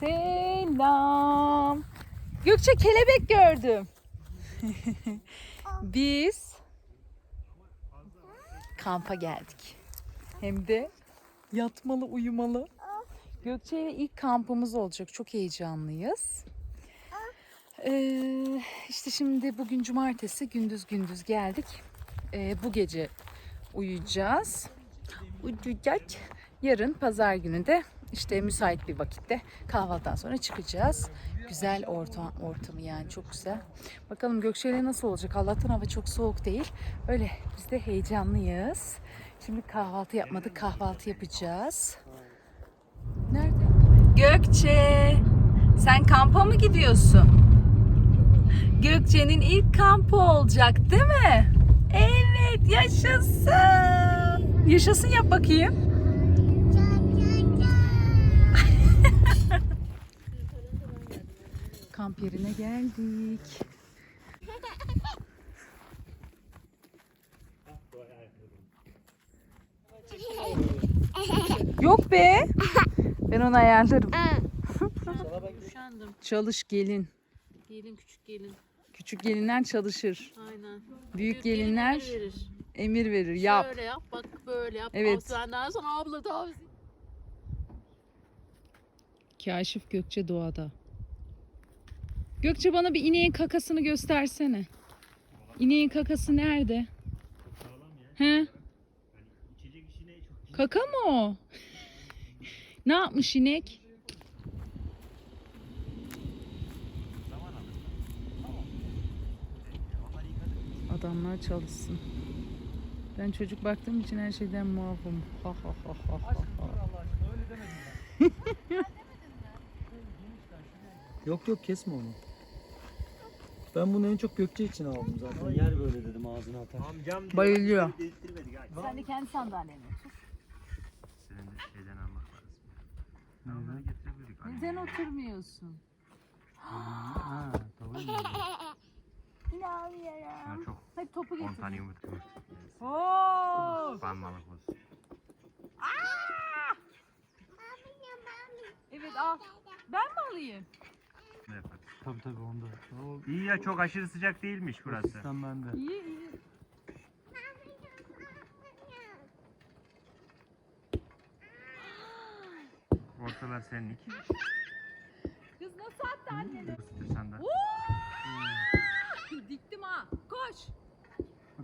Selam. Gökçe kelebek gördüm. Biz kampa geldik. Hem de yatmalı, uyumalı. Gökçe ile ilk kampımız olacak. Çok heyecanlıyız. Ee, işte şimdi bugün cumartesi gündüz gündüz geldik. Ee, bu gece uyuyacağız. Uyuyacak. Yarın pazar günü de işte müsait bir vakitte kahvaltıdan sonra çıkacağız. Güzel ortam, ortamı yani çok güzel. Bakalım Gökçe'yle nasıl olacak? Allah'tan hava çok soğuk değil. Öyle biz de heyecanlıyız. Şimdi kahvaltı yapmadık. Kahvaltı yapacağız. Nerede? Gökçe! Sen kampa mı gidiyorsun? Gökçe'nin ilk kampı olacak değil mi? Evet yaşasın. Yaşasın yap bakayım. Kamp yerine geldik. Yok be. Ben onu ayarlarım. Üşendim. Çalış gelin. Gelin küçük gelin. Küçük gelinler çalışır. Aynen. Büyük gelin gelinler emir verir. emir verir. Yap. Şöyle yap bak böyle yap. Evet. Senden sonra abla da Kaşif Gökçe doğada. Gökçe bana bir ineğin kakasını göstersene. İneğin kakası nerede? He? Kaka mı o? ne yapmış inek? Adamlar çalışsın. Ben çocuk baktığım için her şeyden muafım. Ha ha ha ha ha. Yok yok kesme onu. Ben bunu en çok Gökçe için aldım zaten. Yer böyle dedim ağzına atar. Amcam Bayılıyor. Değiştirmedik ha. Sen de kendi sandalyene otur. Senin de şeyden almak lazım. Onları getirebilirdik. Neden oturmuyorsun? Ha, tamam. İnanmıyorum. Ya çok Hadi topu 10 getir. tane yumurta var. Oo! Banmalık olsun. Evet al. Ben mi alayım? Tabii tabii onda. O İyi ya çok aşırı sıcak değilmiş burası. sistem bende. İyi iyi. Ortalar senin iki. Kız nasıl attı anneni? Isıtırsan da. Diktim ha. Koş.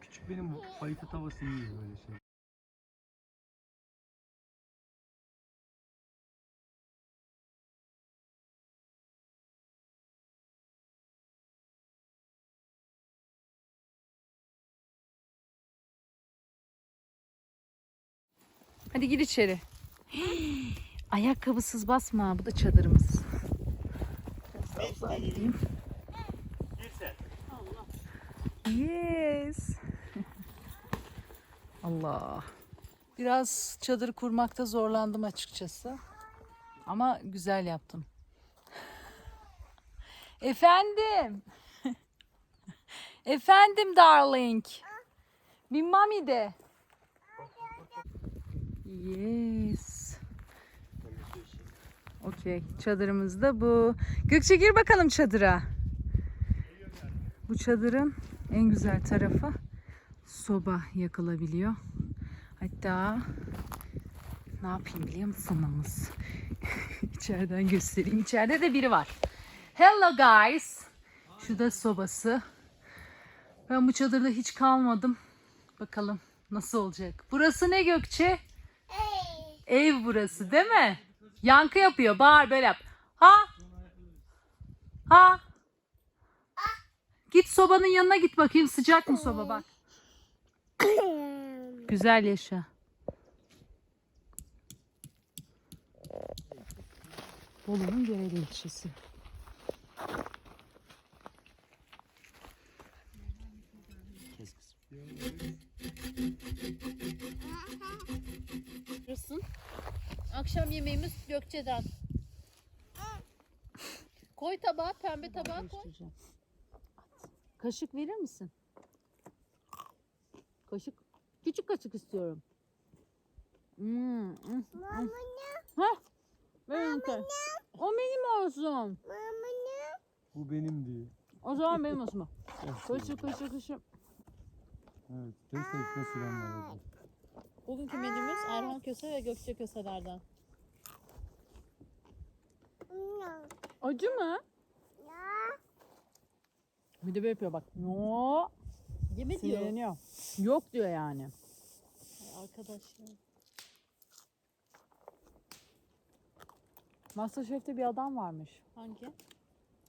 Küçük benim bu bayıtı tavası iyi böyle şey. Hadi gir içeri. Ayakkabısız basma. Bu da çadırımız. Biraz daha gideyim. Yes. Allah. Biraz çadır kurmakta zorlandım açıkçası. Ama güzel yaptım. Efendim. Efendim darling. Bir mami de. Yes. Okey. Çadırımız da bu. Gökçe gir bakalım çadıra. Bu çadırın en güzel tarafı soba yakılabiliyor. Hatta ne yapayım biliyor musunuz? İçeriden göstereyim. İçeride de biri var. Hello guys. Şu da sobası. Ben bu çadırda hiç kalmadım. Bakalım nasıl olacak. Burası ne Gökçe? Ev burası değil mi? Yankı yapıyor. Bağır böyle yap. Ha? Ha? Git sobanın yanına git bakayım sıcak mı soba bak. Güzel yaşa. Bolu'nun Göreli ilçesi. Kes kız. Akşam yemeğimiz Gökçe'den. Koy tabağa, pembe tabağa koy. Kaşık verir misin? Kaşık. Küçük kaşık istiyorum. Hmm. hmm, hmm. Ha? Ver onu koy. O benim olsun. Bu benim diyor. O zaman benim olsun. Şuraya. koşu koşu. Evet. Test etme süren var orada. Bugünkü menümüz Erhan Köse ve Gökçe Köselerden. Acı mı? Bir de böyle yapıyor bak. No. Yeme diyor. Sinirleniyor. Yok diyor yani. Ay Arkadaş ya. Masterchef'te bir adam varmış. Hangi?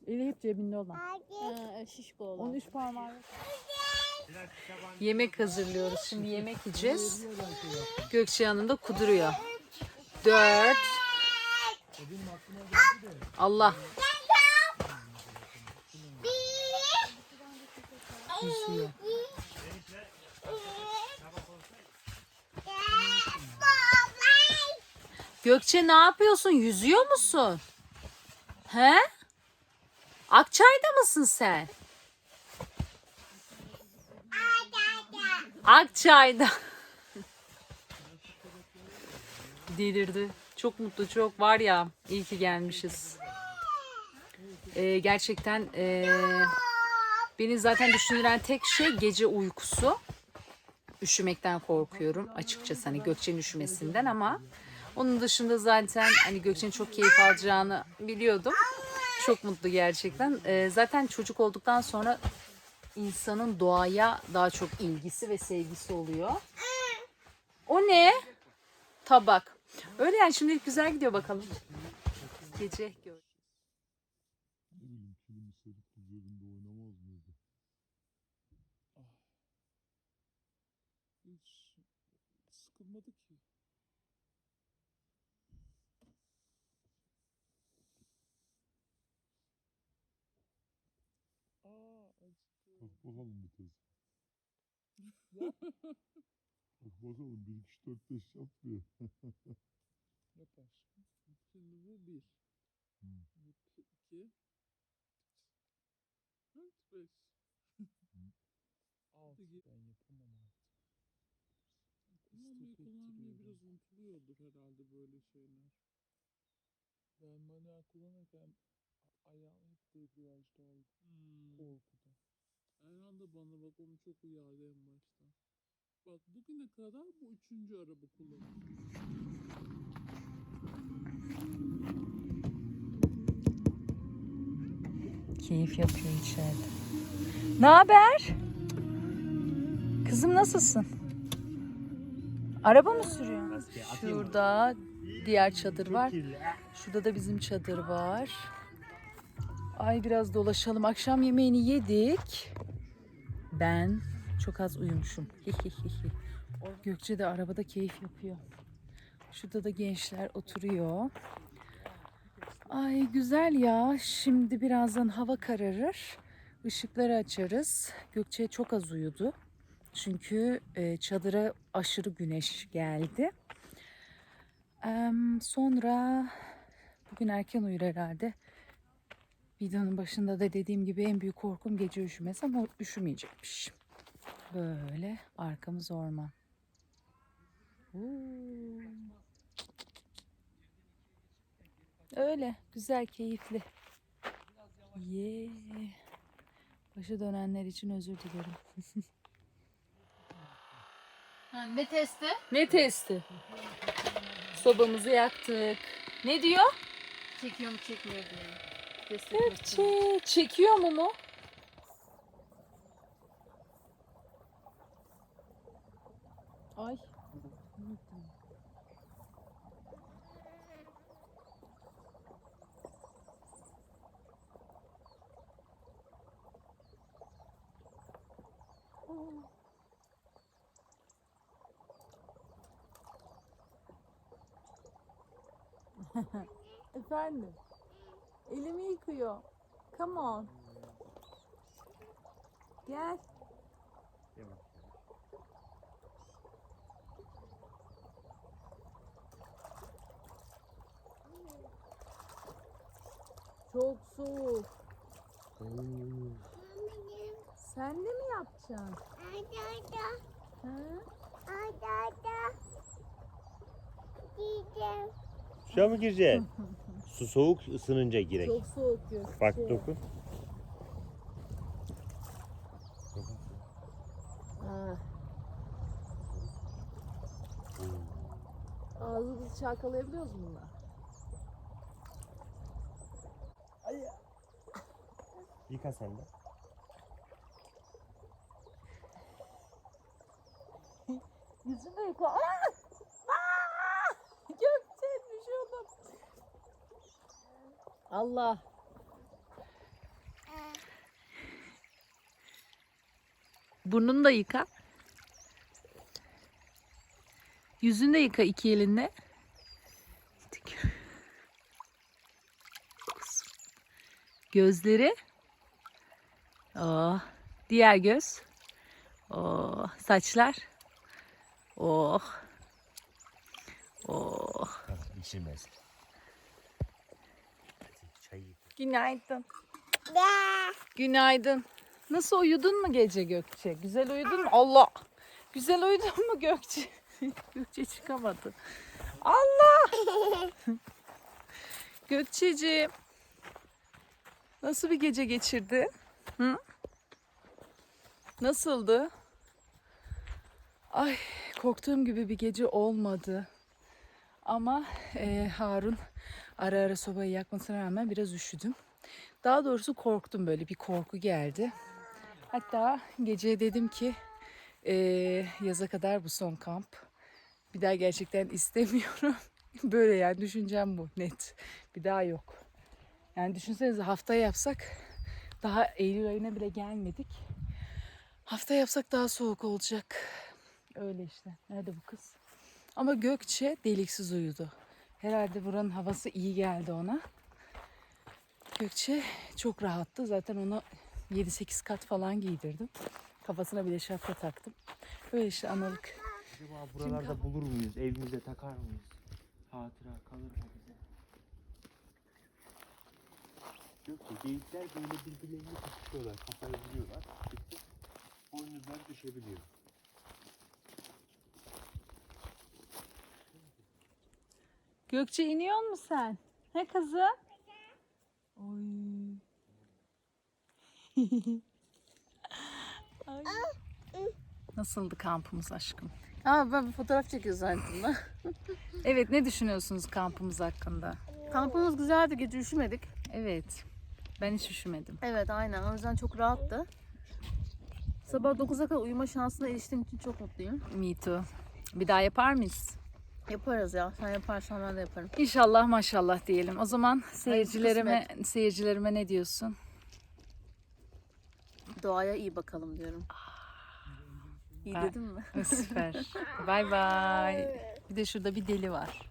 Eli hep cebinde olan. Ha, şişko olan. Onun üç parmağı yok. Yemek hazırlıyoruz. Şimdi yemek yiyeceğiz. Gökçe yanında kuduruyor. Dört. Allah. Gökçe ne yapıyorsun? Yüzüyor musun? He? Akçay'da mısın sen? Akçay'da. Delirdi. Çok mutlu, çok var ya. iyi ki gelmişiz. Ee, gerçekten ee, beni zaten düşündüren tek şey gece uykusu. Üşümekten korkuyorum açıkçası hani Gökçe'nin üşümesinden ama onun dışında zaten hani Gökçe'nin çok keyif alacağını biliyordum. Çok mutlu gerçekten. Ee, zaten çocuk olduktan sonra insanın doğaya daha çok ilgisi ve sevgisi oluyor. O ne? Tabak. Öyle yani şimdilik güzel gidiyor bakalım. Gece gör. Hiç sıkılmadı ki. Aa, acıktı. Bak bakalım bir tez. Bak bakalım 1, 2, 3, 4, 5 yap bir. Yap aşkım. Şimdi bu 1. Hmm. Bu 2. 4, 5. 6. Ben yapamam artık. Kullanmayı kullanmayı biraz unutuluyordur herhalde böyle şeyler. Ben manuel kullanırken ayağım hep debriyajda hmm. korkudan. Erhan da bana bak onu çok uyardı en başta. Bak bugüne kadar bu üçüncü araba kullanıyor. Keyif yapıyor içeride. Ne haber? Kızım nasılsın? Araba mı sürüyorsun? Şurada diğer çadır var. Şurada da bizim çadır var. Ay biraz dolaşalım. Akşam yemeğini yedik. Ben çok az uyumuşum. Gökçe de arabada keyif yapıyor. Şurada da gençler oturuyor. Ay güzel ya. Şimdi birazdan hava kararır. Işıkları açarız. Gökçe çok az uyudu. Çünkü e, çadıra aşırı güneş geldi. Sonra bugün erken uyur herhalde. Videonun başında da dediğim gibi en büyük korkum gece üşümesi ama üşümeyecekmiş. Böyle arkamız orman. Öyle güzel keyifli. Ye. Başı dönenler için özür dilerim. Ha, ne testi? Ne testi? Sobamızı yaktık. Ne diyor? Çekiyor mu çekmiyor diye. Test etmek için. Gökçe çekiyor mu mu? Ay. Efendim. Elimi yıkıyor. Come on. Gel. Çok soğuk. Sen de mi yapacaksın? Ha? Suya mı gireceksin? Su soğuk ısınınca girek. Çok soğuk Gökçe. Bak dokun. Ha. Ağzımızı çalkalayabiliyoruz mu bununla? Yıka sen de. Yüzünü yıka. Aa! Aa! Gökçe düşüyordum. Allah. Burnunu da yıka. Yüzünü de yıka iki elinle. Gözleri. Oh. Diğer göz. Oh. Saçlar. Oh. Oh. Günaydın. Günaydın. Nasıl uyudun mu gece Gökçe? Güzel uyudun mu? Allah. Güzel uyudun mu Gökçe? Gökçe çıkamadı. Allah. Gökçeciğim. Nasıl bir gece geçirdi? Hı? Nasıldı? Ay korktuğum gibi bir gece olmadı. Ama eee, Harun ara ara sobayı yakmasına rağmen biraz üşüdüm. Daha doğrusu korktum böyle bir korku geldi. Hatta gece dedim ki eee, yaza kadar bu son kamp. Bir daha gerçekten istemiyorum. böyle yani düşüncem bu net. Bir daha yok. Yani düşünsenize hafta yapsak daha Eylül ayına bile gelmedik. Hafta yapsak daha soğuk olacak. Öyle işte. Nerede bu kız? Ama Gökçe deliksiz uyudu. Herhalde buranın havası iyi geldi ona. Gökçe çok rahattı. Zaten ona 7-8 kat falan giydirdim. Kafasına bir de şapka taktım. Böyle işte analık. Acaba buralarda bulur muyuz? Evimize takar mıyız? Hatıra kalır mı bize? Yok ki geyikler böyle birbirlerini tutuyorlar. Kafayı vuruyorlar. Boynuzlar düşebiliyor. Gökçe iniyor mu sen? He kızım? Oy. Ay. Nasıldı kampımız aşkım? Aa ben bir fotoğraf çekiyor zannettim ben. Evet ne düşünüyorsunuz kampımız hakkında? Kampımız güzeldi gece üşümedik. Evet. Ben hiç üşümedim. Evet aynen o yüzden çok rahattı. Sabah 9'a kadar uyuma şansına eriştiğim için çok mutluyum. Me too. Bir daha yapar mıyız? Yaparız ya. Sen yaparsan ben de yaparım. İnşallah maşallah diyelim. O zaman seyircilerime seyircilerime ne diyorsun? Doğaya iyi bakalım diyorum. İyi Ben- dedim mi? Süper. Bay bay. Bir de şurada bir deli var.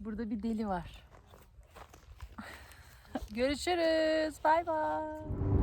Burada bir deli var. Görüşürüz. Bay bay.